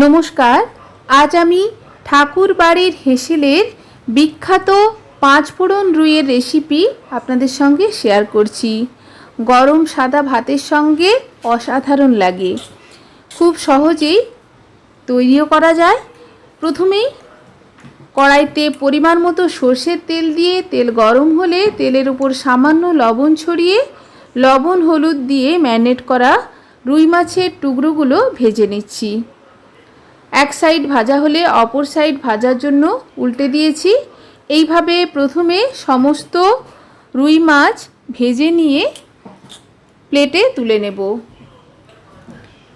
নমস্কার, আজ আমি ঠাকুর বাড়ির হেসেলের বিখ্যাত পাঁচ ফোড়ন রুইয়ের রেসিপি আপনাদের সঙ্গে শেয়ার করছি। গরম সাদা ভাতের সঙ্গে অসাধারণ লাগে। খুব সহজেই তৈরিও করা যায়। প্রথমেই কড়াইতে পরিমাণ মতো সর্ষের তেল দিয়ে, তেল গরম হলে তেলের উপর সামান্য লবণ ছড়িয়ে, লবণ হলুদ দিয়ে ম্যারিনেট করা রুই মাছের টুকরোগুলো ভেজে নিচ্ছি। এক সাইড ভাজা হলে অপর সাইড ভাজার জন্য উল্টে দিয়েছি। এইভাবে প্রথমে সমস্ত রুই মাছ ভেজে নিয়ে প্লেটে তুলে নেব।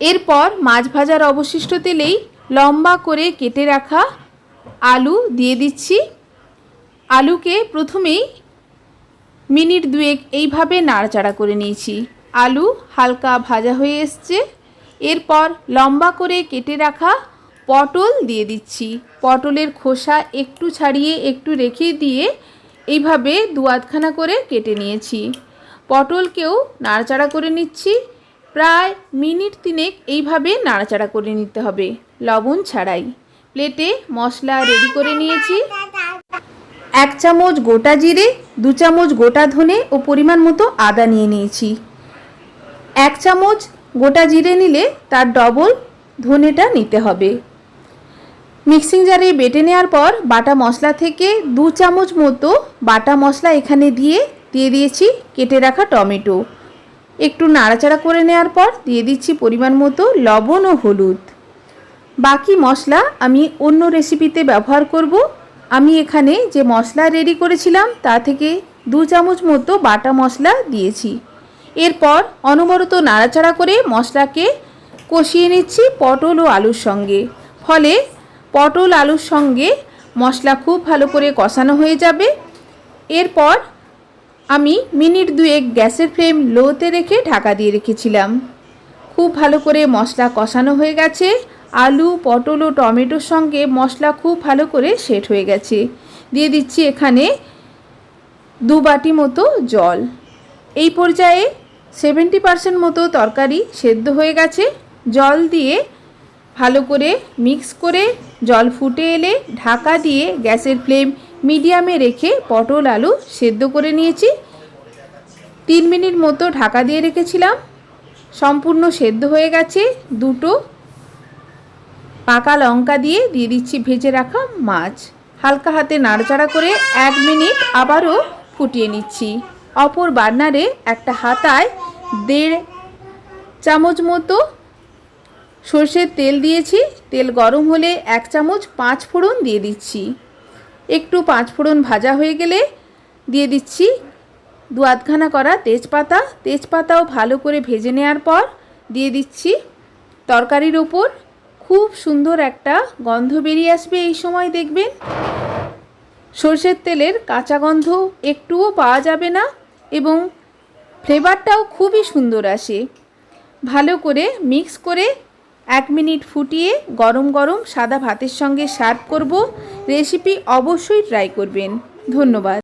এরপর মাছ ভাজার অবশিষ্ট তেলেই লম্বা করে কেটে রাখা আলু দিয়ে দিচ্ছি। আলুকে প্রথমেই মিনিট দুয়েক এইভাবে নাড়াচাড়া করে নিয়েছি। আলু হালকা ভাজা হয়ে এসছে। এরপর লম্বা করে কেটে রাখা পটল দিয়ে দিচ্ছি। পটলের খোসা একটু ছাড়িয়ে, একটু রেখে দিয়ে এইভাবে দু আধখানা করে কেটে নিয়েছি। পটলকেও নাড়াচাড়া করে নিচ্ছি। প্রায় মিনিট তিনেক এইভাবে নাড়াচাড়া করে নিতে হবে, লবণ ছাড়াই। প্লেটে মশলা রেডি করে নিয়েছি। এক চামচ গোটা জিরে, দু চামচ গোটা ধনে ও পরিমাণ মতো আদা নিয়ে নিয়েছি। এক চামচ গোটা জিরে নিলে তার ডবল ধনেটা নিতে হবে। মিক্সিং জারে বেটে নেওয়ার পর বাটা মশলা থেকে দু চামচ মতো বাটা মশলা এখানে দিয়ে দিয়ে দিয়েছি কেটে রাখা টমেটো। একটু নাড়াচাড়া করে নেওয়ার পর দিয়ে দিচ্ছি পরিমাণ মতো লবণ ও হলুদ। বাকি মশলা আমি অন্য রেসিপিতে ব্যবহার করব। আমি এখানে যে মশলা রেডি করেছিলাম তা থেকে দু চামচ মতো বাটা মশলা দিয়েছি। এরপর অনবরত নাড়াচাড়া করে মশলাকে কষিয়ে নিচ্ছি পটল ও আলুর সঙ্গে। ফলে পটল আলুর সঙ্গে মশলা খুব ভালো করে কষানো হয়ে যাবে। এরপর আমি মিনিট দুয়েক গ্যাসের ফ্লেম লোতে রেখে ঢাকা দিয়ে রেখেছিলাম। খুব ভালো করে মশলা কষানো হয়ে গেছে। আলু, পটল ও টমেটোর সঙ্গে মশলা খুব ভালো করে সেট হয়ে গেছে। দিয়ে দিচ্ছি এখানে দু বাটি মতো জল। এই পর্যায়ে সেভেন্টি পার্সেন্ট মতো তরকারি সেদ্ধ হয়ে গেছে। জল দিয়ে ভালো করে মিক্স করে জল ফুটে এলে ঢাকা দিয়ে গ্যাসের ফ্লেম মিডিয়ামে রেখে পটল আলু সেদ্ধ করে নিয়েছি। তিন মিনিট মতো ঢাকা দিয়ে রেখেছিলাম। সম্পূর্ণ সেদ্ধ হয়ে গেছে। দুটো পাকা লঙ্কা দিয়ে দিয়ে দিচ্ছি ভেজে রাখা মাছ। হালকা হাতে নাড়াচাড়া করে এক মিনিট আবারও ফুটিয়ে নিচ্ছি। অপর বার্নারে একটা হাতায় দেড় চামচ মতো সর্ষের তেল দিয়েছি। তেল গরম হলে এক চামচ পাঁচ ফোড়ন দিয়ে দিচ্ছি। একটু পাঁচ ফোড়ন ভাজা হয়ে গেলে দিয়ে দিচ্ছি দু আধখানা করা তেজপাতা। তেজপাতাও ভালো করে ভেজে নেওয়ার পর দিয়ে দিচ্ছি তরকারির ওপর। খুব সুন্দর একটা গন্ধ বেরিয়ে আসবে এই সময় দেখবেন। সর্ষের তেলের কাঁচা গন্ধ একটুও পাওয়া যাবে না এবং ফ্লেভারটাও খুবই সুন্দর আসে। ভালো করে মিক্স করে এক মিনিট ফুটিয়ে গরম গরম সাদা ভাতের সঙ্গে সার্ভ করব। রেসিপি অবশ্যই ট্রাই করবেন। ধন্যবাদ।